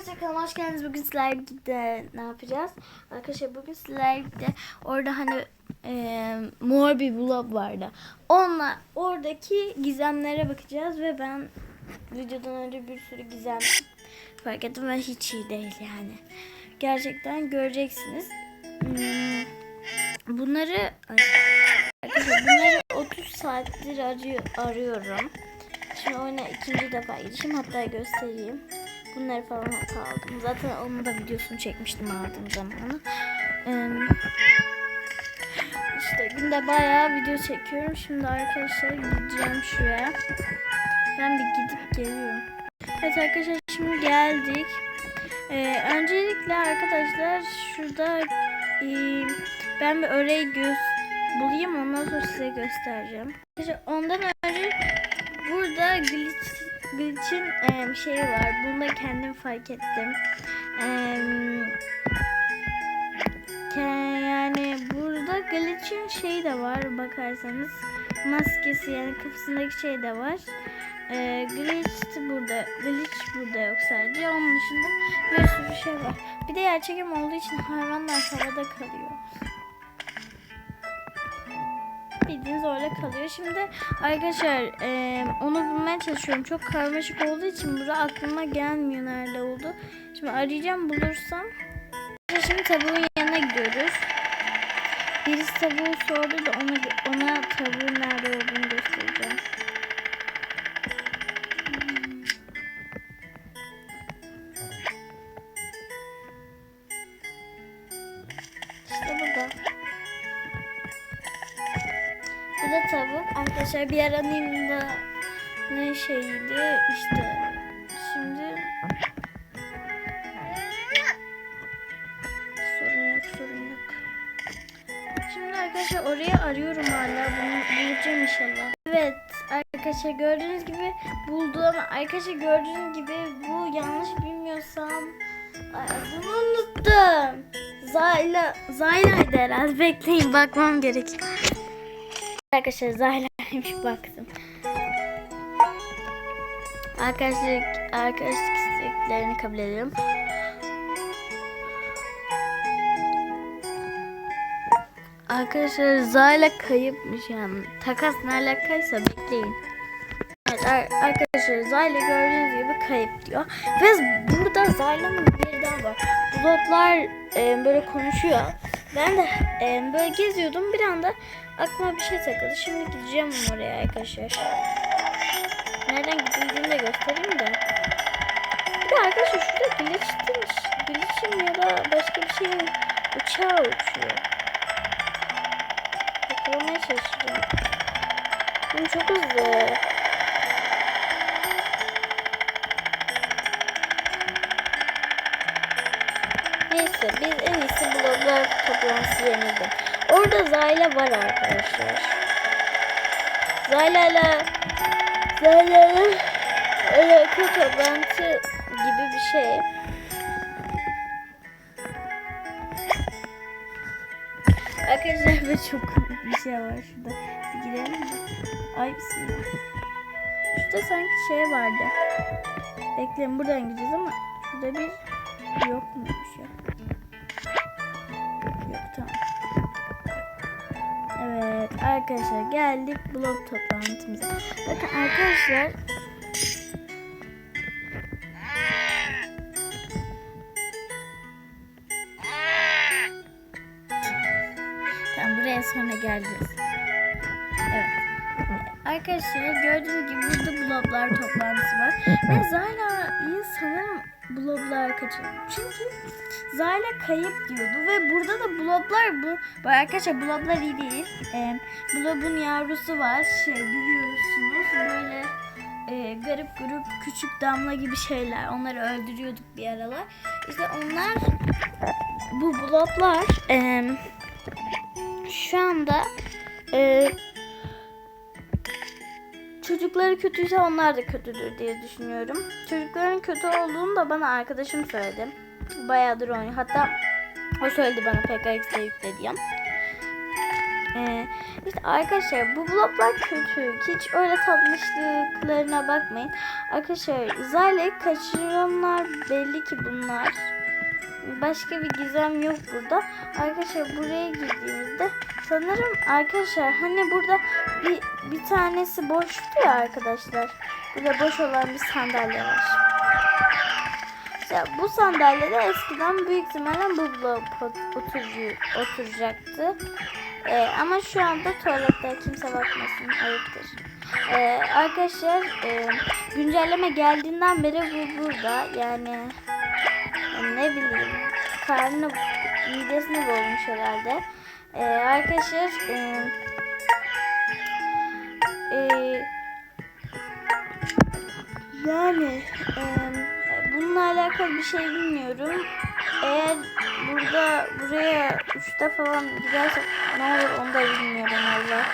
Arkadaşlar hoş geldiniz. Bugün sizlerle ne yapacağız? Arkadaşlar bugün sizlerle birlikte orada hani e, mor bir blog vardı. Onunla oradaki gizemlere bakacağız ve ben videodan önce bir sürü gizem fark ettim ve hiç iyi değil yani. Gerçekten göreceksiniz. Hmm, Bunları arkadaşlar bunları 30 saattir arıyor, arıyorum. Şimdi oyuna ikinci defa girişim hatta göstereyim. Bunları falan hep aldım. Zaten onun da videosunu çekmiştim aldığım zamanı. Ee, işte günde bayağı video çekiyorum. Şimdi arkadaşlar gideceğim şuraya. Ben bir gidip geliyorum. Evet arkadaşlar şimdi geldik. Ee, öncelikle arkadaşlar şurada e, ben bir orayı göz bulayım ondan sonra size göstereceğim. Ondan önce burada glitch glitch'in e, şeyi var. Bunu da kendim fark ettim. E, yani burada glitch'in şeyi de var bakarsanız. Maskesi yani kafasındaki şey de var. E, glitch burada. Glitch burada yok sadece. Onun dışında bir sürü şey var. Bir de yer çekim olduğu için hayvanlar havada kalıyor. Bildiğiniz orada kalıyor. Şimdi arkadaşlar e, onu bulmaya çalışıyorum. Çok karmaşık olduğu için burada aklıma gelmiyor nerede oldu. Şimdi arayacağım bulursam. Şimdi tavuğun yanına gidiyoruz. Birisi tavuğu sordu da ona, ona tavuğun nerede olduğunu göstereceğim. Hmm. Da tavuk. Arkadaşlar bir ara Nimda ne şeydi işte. Şimdi sorun yok sorun yok. Şimdi arkadaşlar orayı arıyorum hala. Bunu bulacağım inşallah. Evet arkadaşlar gördüğünüz gibi buldu ama arkadaşlar gördüğünüz gibi bu yanlış bilmiyorsam Ay, bunu unuttum. Zayla, Zayla'ydı herhalde. Bekleyin bakmam gerekiyor. Arkadaşlar Zayla'ymış baktım. Arkadaşlık, arkadaşlık isteklerini kabul ediyorum. Arkadaşlar Zayla kayıpmış yani. Takas ne alakaysa bekleyin. Evet ar- arkadaşlar Zayla gördüğünüz gibi kayıp diyor. Ve burada Zayla'nın bir daha var. Bulutlar e, böyle konuşuyor. Ben de e, böyle geziyordum bir anda aklıma bir şey takıldı. Şimdi gideceğim oraya arkadaşlar. Nereden gidildiğini de göstereyim de. Bir de arkadaşlar şurada glitch'in, glitch'in ya da başka bir şeyin uçağı uçuyor. Yakalamaya çalışacağım. Bunu çok hızlı. Neyse biz en iyisi bloglar toplantısı yerine gidelim. Orada Zayla var arkadaşlar. Zayla'yla Zayla'yla alakalı toplantı gibi bir şey. Arkadaşlar böyle çok bir şey var şurada. Bir girelim mi? Ay bismillah. Şurada sanki şey vardı. Bekleyin buradan gideceğiz ama şurada bir yok muymuş ya? Yok Evet arkadaşlar geldik blog toplantımıza. Bakın arkadaşlar Tamam buraya sonra geleceğiz. Evet. Arkadaşlar gördüğünüz gibi burada bloblar toplantısı var. Ve Zayla'yı sanırım bloblar kaçırdı. Çünkü Zayla kayıp diyordu ve burada da bloblar bu. Bu arkadaşlar bloblar iyi değil. Ee, blobun yavrusu var. Şey biliyorsunuz böyle e, garip grup küçük damla gibi şeyler. Onları öldürüyorduk bir aralar. İşte onlar bu bloblar eee şu anda e, çocukları kötüyse onlar da kötüdür diye düşünüyorum. Çocukların kötü olduğunu da bana arkadaşım söyledi. Bayağıdır oynuyor. Hatta o söyledi bana PKX'de yükle diye. Ee, işte arkadaşlar bu bloklar kötü. Hiç öyle tatlışlıklarına bakmayın. Arkadaşlar Zayle'yi kaçıranlar belli ki bunlar. Başka bir gizem yok burada. Arkadaşlar buraya girdiğimizde sanırım arkadaşlar hani burada bir, bir tanesi boştu ya arkadaşlar. Burada boş olan bir sandalye var. İşte bu sandalyede eskiden büyük ihtimalle bu blok oturucu, oturacaktı. Ee, ama şu anda tuvalette kimse bakmasın ayıptır. Ee, arkadaşlar e, güncelleme geldiğinden beri bu burada yani ne bileyim karnı midesini bozmuş herhalde. Ee, arkadaşlar e, e, yani e, bununla alakalı bir şey bilmiyorum. Eğer burada buraya üçte falan gidersek ne olur onu da bilmiyorum valla.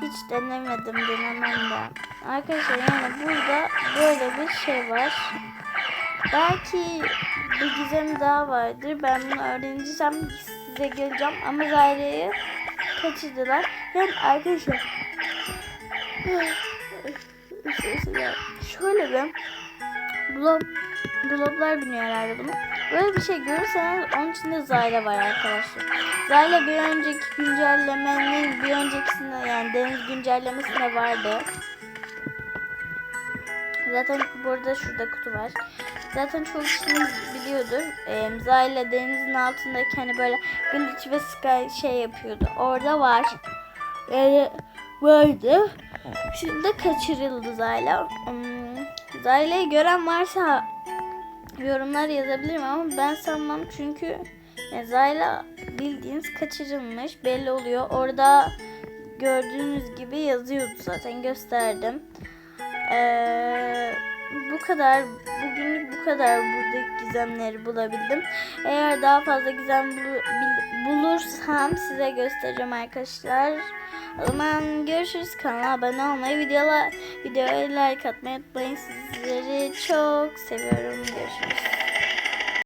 Hiç denemedim denemem de. Arkadaşlar yani burada böyle bir şey var. Belki bir gizem daha vardır. Ben bunu öğreneceğim size geleceğim ama Zahre'yi kaçırdılar. Yani arkadaşlar şöyle bir blok bloklar biniyor herhalde bunu. Böyle bir şey görürseniz onun içinde Zayla var arkadaşlar. Zayla bir önceki güncellemenin bir öncekisinde yani deniz güncellemesinde vardı. Zaten burada şurada kutu var. Zaten çoğu kişinin biliyordur. Ee, Zayla denizin altındaki hani böyle glitch ve sky şey yapıyordu. Orada var. Yani vardı. Şimdi de kaçırıldı Zayla. Hmm, Zayla'yı gören varsa yorumlar yazabilirim ama ben sanmam çünkü Zayla bildiğiniz kaçırılmış belli oluyor. Orada gördüğünüz gibi yazıyordu zaten gösterdim. Ee, bu kadar bugünlük bu kadar buradaki gizemleri bulabildim. Eğer daha fazla gizem bil- bulursam size göstereceğim arkadaşlar. O zaman görüşürüz. Kanala abone olmayı, videoya, videoya like atmayı unutmayın. Sizleri çok seviyorum. Görüşürüz.